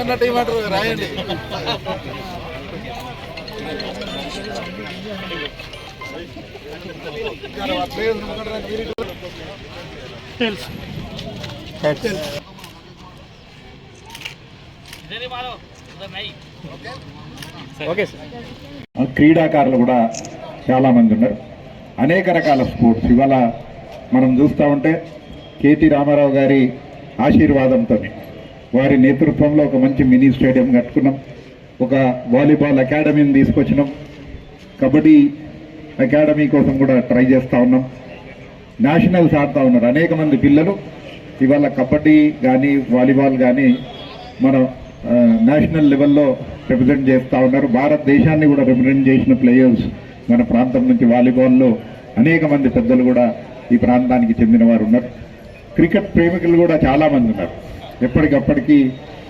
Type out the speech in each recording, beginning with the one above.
అన్నట్టు రాయండి. Okay sir. క్రీడాకారులు కూడా చాలామంది ఉన్నారు. అనేక రకాల స్పోర్ట్స్ ఇవాళ మనం చూస్తూ ఉంటే కేటీ రామారావు గారి ఆశీర్వాదంతో వారి నేతృత్వంలో ఒక మంచి మినీ స్టేడియం కట్టుకున్నాం. ఒక వాలీబాల్ అకాడమీని తీసుకొచ్చినాం. కబడ్డీ అకాడమీ కోసం కూడా ట్రై చేస్తూ ఉన్నాం. నేషనల్స్ ఆడుతూ ఉన్నారు. అనేక మంది పిల్లలు. ఇవాళ కబడ్డీ కానీ వాలీబాల్ కానీ మన నేషనల్ లెవెల్లో రిప్రజెంట్ చేస్తూ ఉన్నారు. భారతదేశాన్ని కూడా రిప్రజెంట్ చేసిన ప్లేయర్స్ మన ప్రాంతం నుంచి వాలీబాల్లో అనేక మంది పెద్దలు కూడా ఈ ప్రాంతానికి చెందిన వారు ఉన్నారు. క్రికెట్ ప్రేమికులు కూడా చాలామంది ఉన్నారు. ఎప్పటికప్పటికి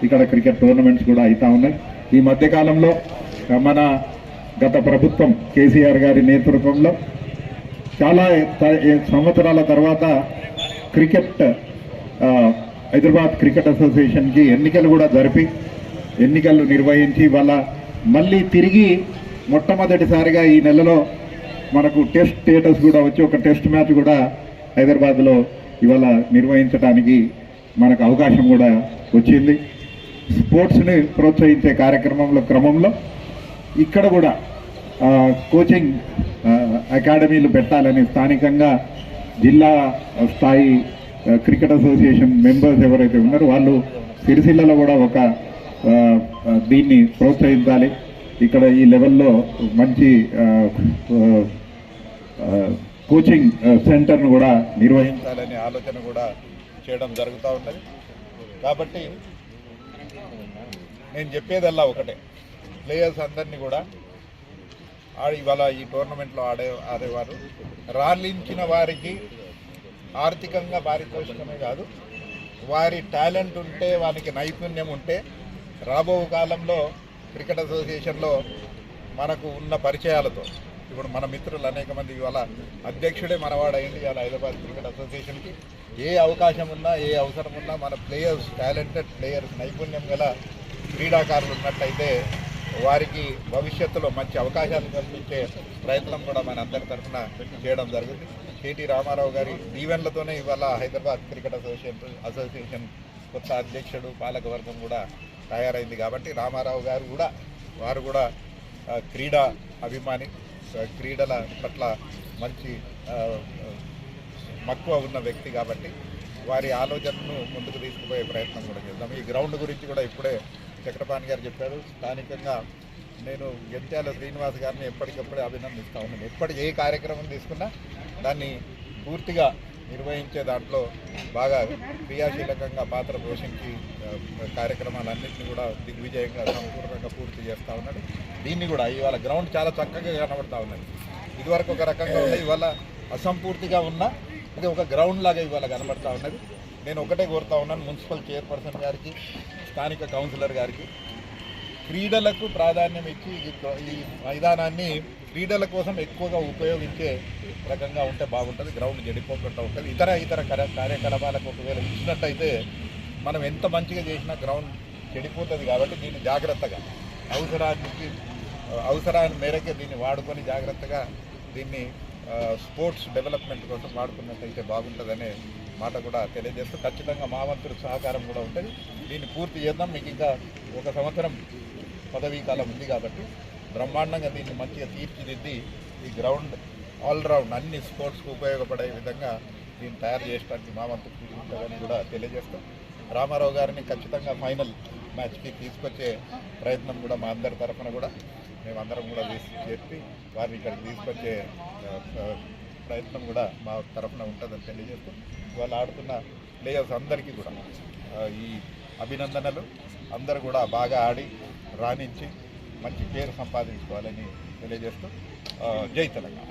ఇక్కడ క్రికెట్ టోర్నమెంట్స్ కూడా అవుతా ఉన్నాయి. ఈ మధ్యకాలంలో మన గత ప్రభుత్వం కేసీఆర్ గారి నేతృత్వంలో చాలా సంవత్సరాల తర్వాత క్రికెట్ హైదరాబాద్ క్రికెట్ అసోసియేషన్కి ఎన్నికలు కూడా జరిపి ఎన్నికలు నిర్వహించి వాళ్ళ మళ్ళీ తిరిగి మొట్టమొదటిసారిగా ఈ నెలలో మనకు టెస్ట్ స్టేటస్ కూడా వచ్చి ఒక టెస్ట్ మ్యాచ్ కూడా హైదరాబాద్లో ఇవాళ నిర్వహించడానికి మనకు అవకాశం కూడా వచ్చింది. స్పోర్ట్స్ని ప్రోత్సహించే కార్యక్రమంలో క్రమంలో ఇక్కడ కూడా కోచింగ్ అకాడమీలు పెట్టాలని స్థానికంగా జిల్లా స్థాయి క్రికెట్ అసోసియేషన్ మెంబర్స్ ఎవరైతే ఉన్నారో వాళ్ళు సిరిసిల్లలో కూడా ఒక దీన్ని ప్రోత్సహించాలి. ఇక్కడ ఈ లెవెల్లో మంచి కోచింగ్ సెంటర్ను కూడా నిర్వహించాలని ఆలోచన కూడా చేయడం జరుగుతూ ఉన్నది కాబట్టి నేను చెప్పేదల్లా ఒకటే. ప్లేయర్స్ అందరినీ కూడా ఆడి ఇవాళ ఈ టోర్నమెంట్లో ఆడే ఆడేవారు. రాణించిన వారికి ఆర్థికంగా పారితోషికమే కాదు వారి టాలెంట్ ఉంటే వారికి నైపుణ్యం ఉంటే రాబో కాలంలో క్రికెట్ అసోసియేషన్లో మనకు ఉన్న పరిచయాలతో ఇప్పుడు మన మిత్రులు అనేక మంది ఇవాళ అధ్యక్షుడే మనవాడైంది ఇవాళ హైదరాబాద్ క్రికెట్ అసోసియేషన్కి. ఏ అవకాశం ఉన్నా ఏ అవసరం ఉన్నా మన ప్లేయర్స్ టాలెంటెడ్ ప్లేయర్స్ నైపుణ్యం గల క్రీడాకారులు ఉన్నట్టయితే వారికి భవిష్యత్తులో మంచి అవకాశాలు కల్పించే ప్రయత్నం కూడా మన అందరి తరఫున చేయడం జరుగుతుంది. కేటీ రామారావు గారి దీవెనలతోనే ఇవాళ హైదరాబాద్ క్రికెట్ అసోసియేషన్ అసోసియేషన్ కొత్త అధ్యక్షుడు పాలకవర్గం కూడా తయారైంది కాబట్టి రామారావు గారు కూడా వారు కూడా క్రీడా అభిమాని. క్రీడల పట్ల మంచి మక్కువ ఉన్న వ్యక్తి కాబట్టి వారి ఆలోచనను ముందుకు తీసుకుపోయే ప్రయత్నం కూడా చేద్దాం. ఈ గ్రౌండ్ గురించి కూడా ఇప్పుడే చక్రపాణి గారు చెప్పారు. స్థానికంగా నేను గెంత్యాల శ్రీనివాస్ గారిని ఎప్పటికప్పుడే అభినందిస్తా ఉన్నాను. ఎప్పటి ఏ కార్యక్రమం తీసుకున్నా దాన్ని పూర్తిగా నిర్వహించే దాంట్లో బాగా క్రియాశీలకంగా పాత్ర పోషించి కార్యక్రమాలన్నింటినీ కూడా దిగ్విజయంగా సంపూర్ణంగా పూర్తి చేస్తూ ఉన్నాడు. దీన్ని కూడా ఇవాళ గ్రౌండ్ చాలా చక్కగా కనబడతా ఉన్నది. ఇదివరకు ఒక రకంగా ఉంది ఇవాళ అసంపూర్తిగా ఉన్న ఇది ఒక గ్రౌండ్ లాగా ఇవాళ కనబడతా ఉన్నది. నేను ఒకటే కోరుతా ఉన్నాను మున్సిపల్ చైర్పర్సన్ గారికి స్థానిక కౌన్సిలర్ గారికి క్రీడలకు ప్రాధాన్యం ఇచ్చి ఈ మైదానాన్ని క్రీడల కోసం ఎక్కువగా ఉపయోగించే రకంగా ఉంటే బాగుంటుంది. గ్రౌండ్ చెడిపోకుండా ఉంటుంది. ఇతర ఇతర కార్య- కార్యకలాపాలకు ఒకవేళ ఇచ్చినట్టయితే మనం ఎంత మంచిగా చేసినా గ్రౌండ్ చెడిపోతుంది కాబట్టి దీన్ని జాగ్రత్తగా అవసరానికి అవసరాన్ని మేరకే దీన్ని వాడుకొని జాగ్రత్తగా దీన్ని స్పోర్ట్స్ డెవలప్మెంట్ కోసం వాడుకున్నట్టయితే బాగుంటుందనే మాట కూడా తెలియజేస్తూ ఖచ్చితంగా మా వంతు సహకారం కూడా ఉంటుంది. దీన్ని పూర్తి చేద్దాం. మీకు ఇంకా ఒక సంవత్సరం పదవీ కాలం ఉంది కాబట్టి బ్రహ్మాండంగా దీన్ని మంచిగా తీర్చిదిద్ది ఈ గ్రౌండ్ ఆల్రౌండ్ అన్ని స్పోర్ట్స్కి ఉపయోగపడే విధంగా దీన్ని తయారు చేయడానికి మా వంతు కృషి ఉంటుందని కూడా తెలియజేస్తాం రామారావు గారిని ఖచ్చితంగా ఫైనల్ మ్యాచ్కి తీసుకొచ్చే ప్రయత్నం కూడా మా అందరి తరఫున కూడా మేమందరం కూడా తీసి చెప్పి వారిని ఇక్కడికి తీసుకొచ్చే ప్రయత్నం కూడా మా తరఫున ఉంటుందని తెలియజేస్తూ వాళ్ళు ఆడుతున్న ప్లేయర్స్ అందరికీ కూడా ఈ అభినందనలు. అందరు కూడా బాగా ఆడి రాణించి మంచి పేరు సంపాదించుకోవాలని తెలియజేస్తూ జై తెలంగాణ.